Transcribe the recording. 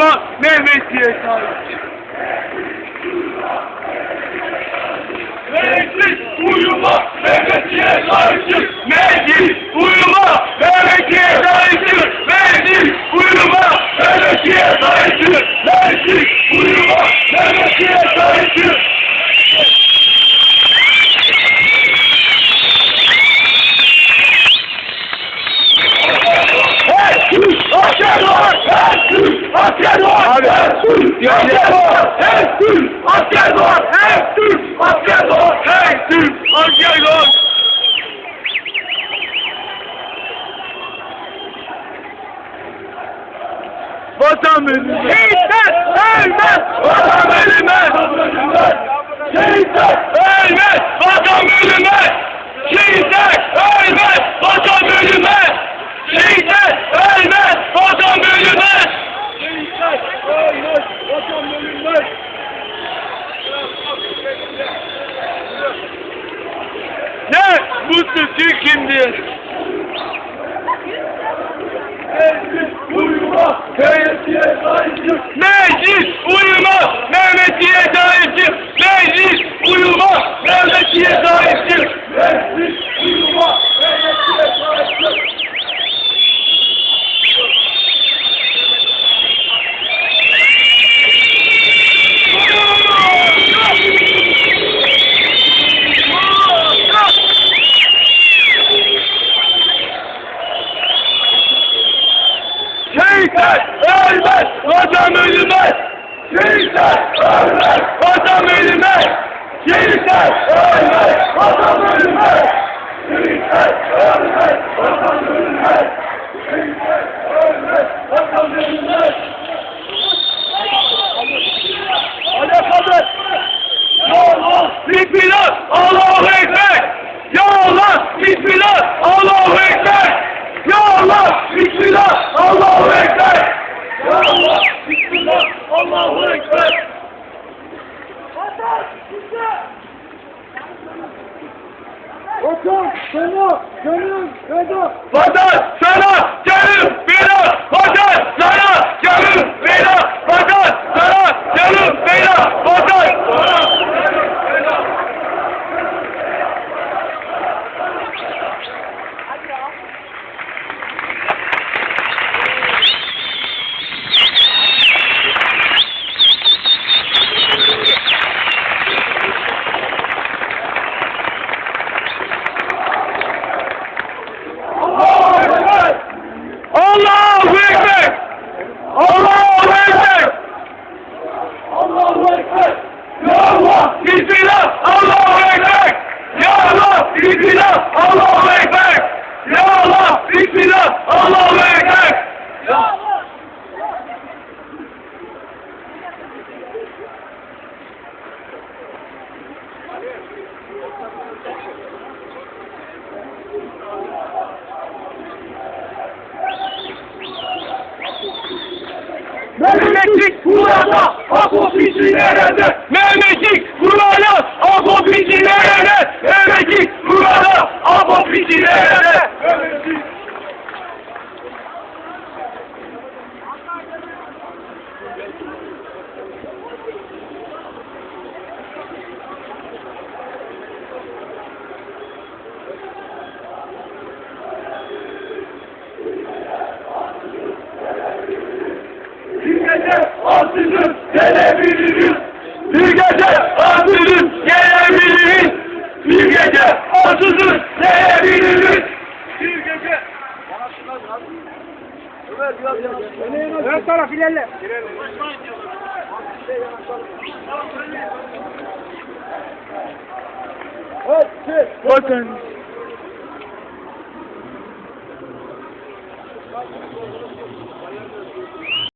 uyuma Mehmetçiye sahip. Meclis uyuma Mehmetçiye sahiptir. Meclis uyuma Mehmetçiye sahiptir. Meclis uyuma Mehmetçiye sahiptir. Meclis asker var! Her Türk asker var! Her Türk asker var! Her Türk asker var! Vatan ölmez! Şehitler ölmez! Vatan ölmez! Şehitler ölmez! Vatan ölmez! Şehitler ölmez! Vatan ölmez! Şehitler ölmez! Vatan ölmez! Şehitler ölmez! Vatan ölmez! Ne? Mutlu Türk kimdir? Meclis uyuma, Mehmetçiye sahiptir. Meclis uyuma, Mehmetçiye sahiptir. Meclis uyuma, Mehmetçiye sahiptir. Meclis uyuma, Mehmetçiye sahiptir. Şehitler ölmez, vatan ölmez. Şehitler ölmez, vatan ölmez. Şehitler ölmez, vatan ölmez. Şehitler ölmez, vatan ölmez. Şehitler ölmez, vatan ölmez. Alakalı. Ya Allah, Bismillah, Allahu Ekber. Ya Allah, Bismillah, Allahu Ekber. Ya Allah, Bismillah, Allahu Ekber. Ya Allah, Bismillah, Allahu Ekber. Vatan sana canım feda. Vatan sana canım feda. Vatan sana canım Mehmetçik burada, Apo bizi nerede? Mehmetçik burada, Apo bizi nerede? Mehmetçik burada, Apo bizi nerede? Mehmetçik. Ön taraf ilerle. Bakın.